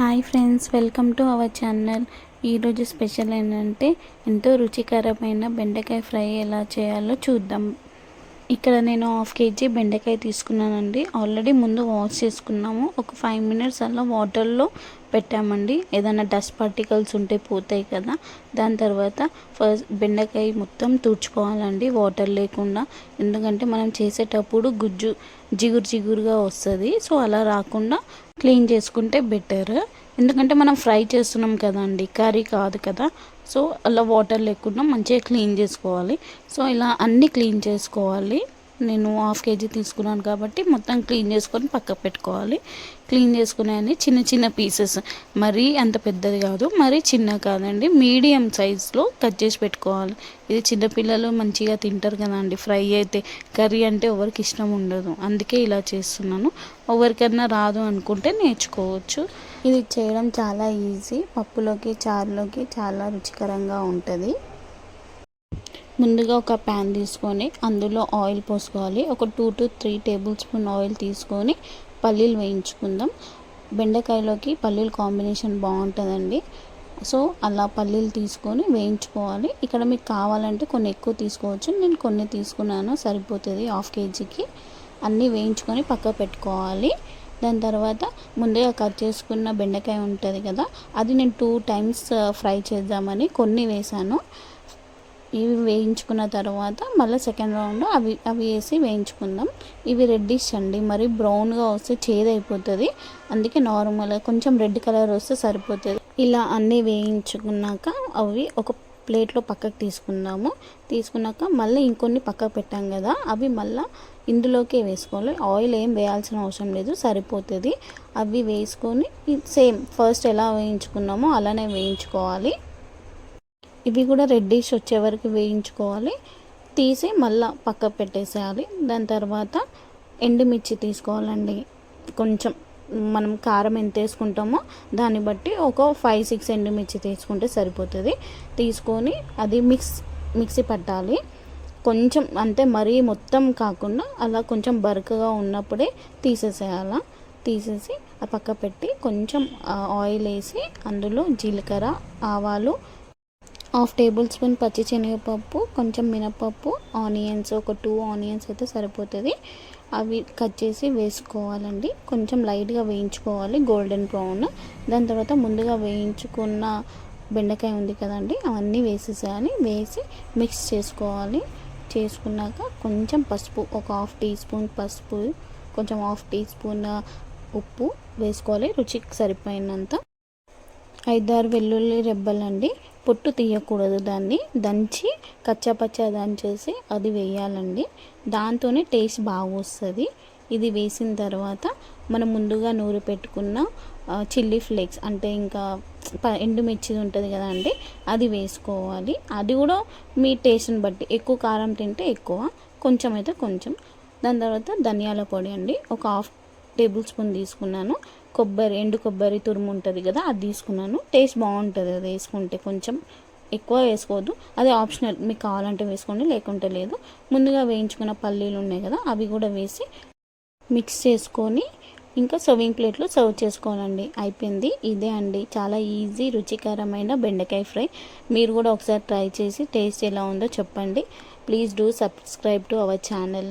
Hi friends welcome to our channel. ఈరోజు special ఏంటంటే ఎంతో రుచికరమైన బెండకాయ ఫ్రై ఎలా చేయాలో చూద్దాం. ఇక్కడ నేను హాఫ్ కేజీ బెండకాయ తీసుకున్నానండి. ఆల్రెడీ ముందు వాష్ చేసుకున్నాము. ఒక ఫైవ్ మినిట్స్ అలా వాటర్లో పెట్టామండి. ఏదైనా డస్ట్ పార్టికల్స్ ఉంటే పోతాయి కదా. దాని తర్వాత ఫస్ట్ బెండకాయ మొత్తం తుడుచుకోవాలండి వాటర్ లేకుండా. ఎందుకంటే మనం చేసేటప్పుడు గుజ్జు జిగురు జిగురుగా వస్తుంది. సో అలా రాకుండా క్లీన్ చేసుకుంటే బెటర్. ఎందుకంటే మనం ఫ్రై చేస్తున్నాం కదండి కర్రీ కాదు కదా. సో అలా వాటర్ లేకుండా మంచిగా క్లీన్ చేసుకోవాలి. సో ఇలా అన్నీ క్లీన్ చేసుకోవాలి. నేను హాఫ్ కేజీ తీసుకున్నాను కాబట్టి మొత్తం క్లీన్ చేసుకొని పక్కకు పెట్టుకోవాలి. క్లీన్ చేసుకునే చిన్న చిన్న పీసెస్. మరీ అంత పెద్దది కాదు మరీ చిన్న కాదండి. మీడియం సైజులో కట్ చేసి పెట్టుకోవాలి. ఇది చిన్నపిల్లలు మంచిగా తింటారు కదండి. ఫ్రై అయితే కర్రీ అంటే ఎవరికి ఇష్టం ఉండదు. అందుకే ఇలా చేస్తున్నాను. ఎవరికైనా రాదు అనుకుంటే నేర్చుకోవచ్చు. ఇది చేయడం చాలా ఈజీ. పప్పులోకి చారులోకి చాలా రుచికరంగా ఉంటుంది. ముందుగా ఒక ప్యాన్ తీసుకొని అందులో ఆయిల్ పోసుకోవాలి. ఒక two to three tablespoon oil తీసుకొని పల్లీలు వేయించుకుందాం. బెండకాయలోకి పల్లీలు కాంబినేషన్ బాగుంటుందండి. సో అలా పల్లీలు తీసుకొని వేయించుకోవాలి. ఇక్కడ మీకు కావాలంటే కొన్ని ఎక్కువ తీసుకోవచ్చు. నేను కొన్ని తీసుకున్నాను సరిపోతుంది హాఫ్ కేజీకి. అన్నీ వేయించుకొని పక్క పెట్టుకోవాలి. దాని తర్వాత ముందుగా కట్ చేసుకున్న బెండకాయ ఉంటుంది కదా అది నేను టూ టైమ్స్ ఫ్రై చేద్దామని కొన్ని వేసాను ఇవి వేయించుకున్న తర్వాత మళ్ళీ సెకండ్ రౌండ్ అవి అవి వేసి వేయించుకుందాం. ఇవి రెడ్డిష్ అండి. మరి బ్రౌన్గా వస్తే చేదైపోతుంది. అందుకే నార్మల్గా కొంచెం రెడ్ కలర్ వస్తే సరిపోతుంది. ఇలా అన్నీ వేయించుకున్నాక అవి ఒక ప్లేట్లో పక్కకు తీసుకుందాము. తీసుకున్నాక మళ్ళీ ఇంకొన్ని పక్కకు పెట్టాం కదా అవి మళ్ళీ ఇందులోకే వేసుకోవాలి. ఆయిల్ ఏం వేయాల్సిన అవసరం లేదు సరిపోతుంది. అవి వేసుకొని సేమ్ ఫస్ట్ ఎలా వేయించుకున్నామో అలానే వేయించుకోవాలి. ఇవి కూడా రెడ్డిష్ వచ్చే వరకు వేయించుకోవాలి. తీసి మళ్ళీ పక్క పెట్టేసేయాలి. దాని తర్వాత ఎండుమిర్చి తీసుకోవాలండి. కొంచెం మనం కారం ఎంత వేసుకుంటామో దాన్ని బట్టి ఒక ఫైవ్ సిక్స్ ఎండుమిర్చి తీసుకుంటే సరిపోతుంది. తీసుకొని అది మిక్స్ మిక్సీ పట్టాలి. కొంచెం అంటే మరీ మొత్తం కాకుండా అలా కొంచెం బరకగా ఉన్నప్పుడే తీసేసేయాల. తీసేసి ఆ పక్క పెట్టి కొంచెం ఆయిల్ వేసి అందులో జీలకర్ర ఆవాలు హాఫ్ టేబుల్ స్పూన్ పచ్చి శనగపప్పు కొంచెం మినపప్పు ఆనియన్స్ ఒక టూ ఆనియన్స్ అయితే సరిపోతుంది. అవి కట్ చేసి వేసుకోవాలండి. కొంచెం లైట్గా వేయించుకోవాలి గోల్డెన్ బ్రౌన్. దాని తర్వాత ముందుగా వేయించుకున్న బెండకాయ ఉంది కదండి అవన్నీ వేసేసేయాలి. వేసి మిక్స్ చేసుకోవాలి. చేసుకున్నాక కొంచెం పసుపు ఒక హాఫ్ టీ స్పూన్ పసుపు కొంచెం హాఫ్ టీ స్పూన్ ఉప్పు వేసుకోవాలి రుచికి సరిపోయినంత. ఐదారు వెల్లుల్లి రెబ్బలండి. పొట్టు తీయకూడదు దాన్ని. దంచి కచ్చాపచ్చా దంచేసి అది వేయాలండి. దాంతోనే టేస్ట్ బాగా వస్తుంది. ఇది వేసిన తర్వాత మనం ముందుగా నూరు పెట్టుకున్న చిల్లీ ఫ్లేక్స్ అంటే ఇంకా ఎండుమిర్చి ఉంటుంది కదా అండి అది వేసుకోవాలి. అది కూడా మీ టేస్ట్ని బట్టి ఎక్కువ కారం తింటే ఎక్కువ కొంచెం అయితే కొంచెం. దాని తర్వాత ధనియాల పొడి అండి. ఒక హాఫ్ టేబుల్ స్పూన్ తీసుకున్నాను. కొబ్బరి ఎండు కొబ్బరి తురుము ఉంటుంది కదా అది తీసుకున్నాను. టేస్ట్ బాగుంటుంది అది వేసుకుంటే కొంచెం ఎక్కువ వేసుకోవద్దు. అది ఆప్షనల్ మీకు కావాలంటే వేసుకోండి లేకుంటే లేదు. ముందుగా వేయించుకున్న పల్లీలు ఉన్నాయి కదా అవి కూడా వేసి మిక్స్ చేసుకొని ఇంకా సర్వింగ్ ప్లేట్లో సర్వ్ చేసుకోవాలండి. అయిపోయింది. ఇదే అండి. చాలా ఈజీ రుచికరమైన బెండకాయ ఫ్రై. మీరు కూడా ఒకసారి ట్రై చేసి టేస్ట్ ఎలా ఉందో చెప్పండి. Please do subscribe to our channel